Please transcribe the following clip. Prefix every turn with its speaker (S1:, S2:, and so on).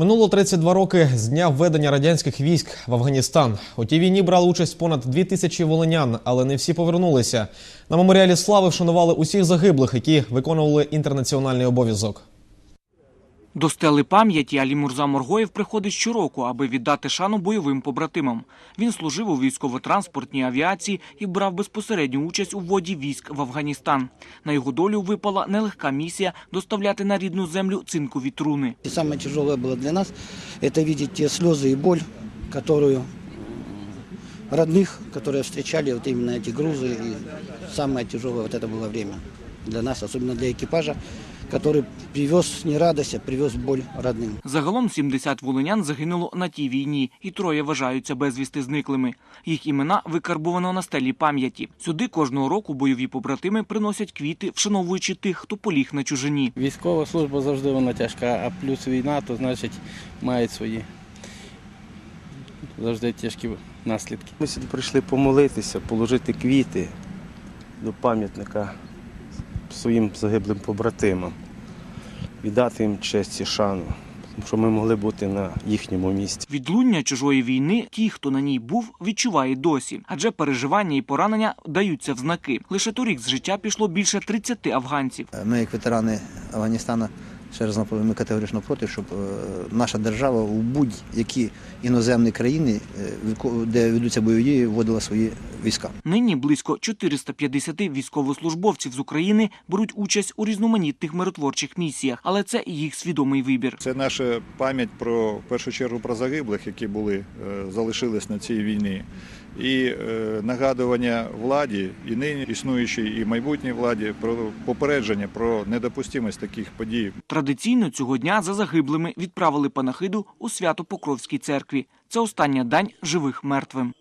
S1: Минуло 32 роки з дня введення радянських військ в Афганістан. У тій війні брали участь понад дві тисячі волинян, але не всі повернулися. На меморіалі слави вшанували усіх загиблих, які виконували інтернаціональний обов'язок.
S2: До стели пам'яті Алі Мурза Моргоєв приходить щороку, аби віддати шану бойовим побратимам. Він служив у військово-транспортній авіації і брав безпосередню участь у вводі військ в Афганістан. На його долю випала нелегка місія доставляти на рідну землю цинкові труни.
S3: И самое тяжелое было для нас, это видеть те слезы и боль, которую м, родных, которые встречали вот именно эти грузы. И самое тяжелое вот это было время для нас, особенно для экипажа, который привез не радость, а привез боль родным.
S2: Загалом 70 волинян загинуло на тій війні, і троє вважаються безвісти зниклими. Їх імена викарбовано на стелі пам'яті. Сюди кожного року бойові побратими приносять квіти, вшановуючи тих, хто поліг на чужині.
S4: Військова служба завжди вона тяжка, а плюс війна, то значить мають свої завжди тяжкі наслідки.
S5: Ми сюди прийшли помолитися, положити квіти до пам'ятника своїм загиблим побратимам, віддати їм честь і шану, Що ми могли бути на їхньому місці.
S2: Відлуння чужої війни ті, хто на ній був, відчуває досі, адже переживання і поранення даються в знаки. Лише торік з життя пішло більше 30 афганців.
S6: Ми, як ветерани Афганістану, ще раз наповнюю, ми категорично проти, щоб е, наша держава у будь-які іноземні країни, е, де ведуться бойові дії, вводила свої війська.
S2: Нині близько 450 військовослужбовців з України беруть участь у різноманітних миротворчих місіях, але це їх свідомий вибір.
S7: Це наша пам'ять про в першу чергу про загиблих, які були е, залишились на цій війні, і е, нагадування владі, і нині існуючій, і майбутній владі про попередження про недопустимість таких подій.
S2: Традиційно цього дня за загиблими відправили панахиду у Свято-Покровській церкві. Це остання дань живих мертвим.